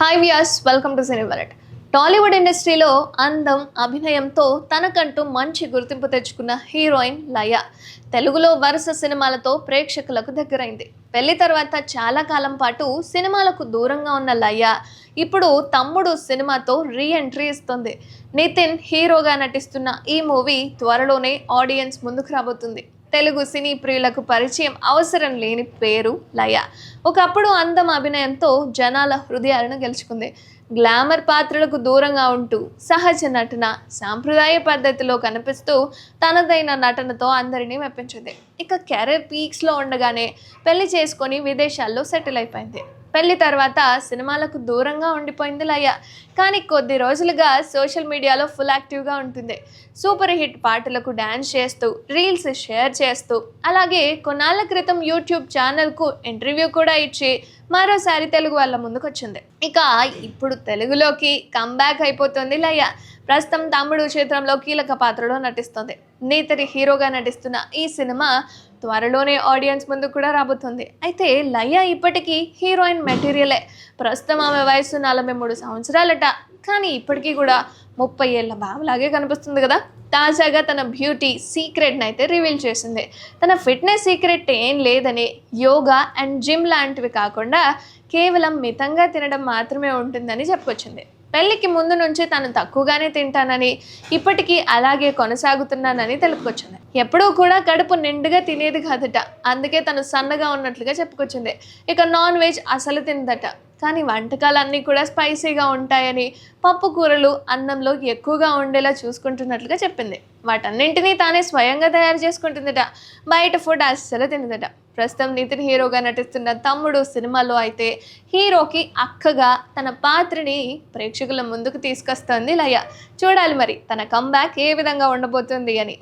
Hi వ్యాస్ welcome to సినిమలట్ Tollywood ఇండస్ట్రీలో అందం అభినయంతో తనకంటూ మంచి గుర్తింపు తెచ్చుకున్న హీరోయిన్ లయ. తెలుగులో వరుస సినిమాలతో ప్రేక్షకులకు దగ్గరైంది. పెళ్ళి తర్వాత చాలా కాలం పాటు సినిమాలకు దూరంగా ఉన్న లయ ఇప్పుడు తమ్ముడు సినిమాతో రీ ఎంట్రీ ఇస్తుంది. నితిన్ హీరోగా నటిస్తున్న ఈ మూవీ త్వరలోనే ఆడియన్స్ ముందుకు రాబోతుంది. తెలుగు సినీ ప్రియులకు పరిచయం అవసరం లేని పేరు లయ. ఒకప్పుడు అందం అభినయంతో జనాల హృదయాలను గెలుచుకుంది. గ్లామర్ పాత్రలకు దూరంగా ఉంటూ సహజ నటన సాంప్రదాయ పద్ధతిలో కనిపిస్తూ తనదైన నటనతో అందరినీ మెప్పించింది. ఇక కెరీర్ పీక్స్లో ఉండగానే పెళ్ళి చేసుకొని విదేశాల్లో సెటిల్ అయిపోయింది. పెళ్ళి తర్వాత సినిమాలకు దూరంగా ఉండిపోయింది లయ కానీ కొద్ది రోజులుగా సోషల్ మీడియాలో ఫుల్ యాక్టివ్గా ఉంటుంది. సూపర్ హిట్ పాటలకు డ్యాన్స్ చేస్తూ రీల్స్ షేర్ చేస్తూ అలాగే కొన్నాళ్ళ క్రితం యూట్యూబ్ ఛానల్కు ఇంటర్వ్యూ కూడా ఇచ్చి మరోసారి తెలుగు వాళ్ళ ముందుకొచ్చింది. ఇక ఇప్పుడు తెలుగులోకి కంబ్యాక్ అయిపోతుంది లయ ప్రస్తుతం తమ్ముడు చిత్రంలో కీలక పాత్రలో నటిస్తుంది. నేతరి హీరోగా నటిస్తున్న ఈ సినిమా త్వరలోనే ఆడియన్స్ ముందు కూడా రాబోతుంది. అయితే లయ ఇప్పటికీ హీరోయిన్ మెటీరియలే. ప్రస్తుతం ఆమె వయసు నలభై మూడు సంవత్సరాలట. కానీ ఇప్పటికీ కూడా ముప్పై ఏళ్ళ బాబులాగే కనిపిస్తుంది కదా. తాజాగా తన బ్యూటీ సీక్రెట్ని అయితే రివీల్ చేసింది. తన ఫిట్నెస్ సీక్రెట్ ఏం లేదని యోగా అండ్ జిమ్ లాంటివి కాకుండా కేవలం మితంగా తినడం మాత్రమే ఉంటుందని చెప్పుకొచ్చింది. పెళ్ళికి ముందు నుంచి తను తక్కువగానే తింటానని ఇప్పటికీ అలాగే కొనసాగుతున్నానని తెలుపుకొచ్చింది. ఎప్పుడూ కూడా కడుపు నిండుగా తినేది కాదట. అందుకే తను సన్నగా ఉన్నట్లుగా చెప్పుకొచ్చింది. ఇక నాన్ వెజ్ అసలు తిందట కానీ వంటకాలన్నీ కూడా స్పైసీగా ఉంటాయని పప్పు కూరలు అన్నంలో ఎక్కువగా ఉండేలా చూసుకుంటున్నట్లుగా చెప్పింది. వాటన్నింటినీ తానే స్వయంగా తయారు చేసుకుంటుందట. బయట ఫుడ్ అస్సలు తినదట. ప్రస్తుతం నితిన్ హీరోగా నటిస్తున్న తమ్ముడు సినిమాలో అయితే హీరోకి అక్కగా తన పాత్రని ప్రేక్షకుల ముందుకు తీసుకొస్తుంది లయ. చూడాలి మరి తన కంబ్యాక్ ఏ విధంగా ఉండబోతుంది అని.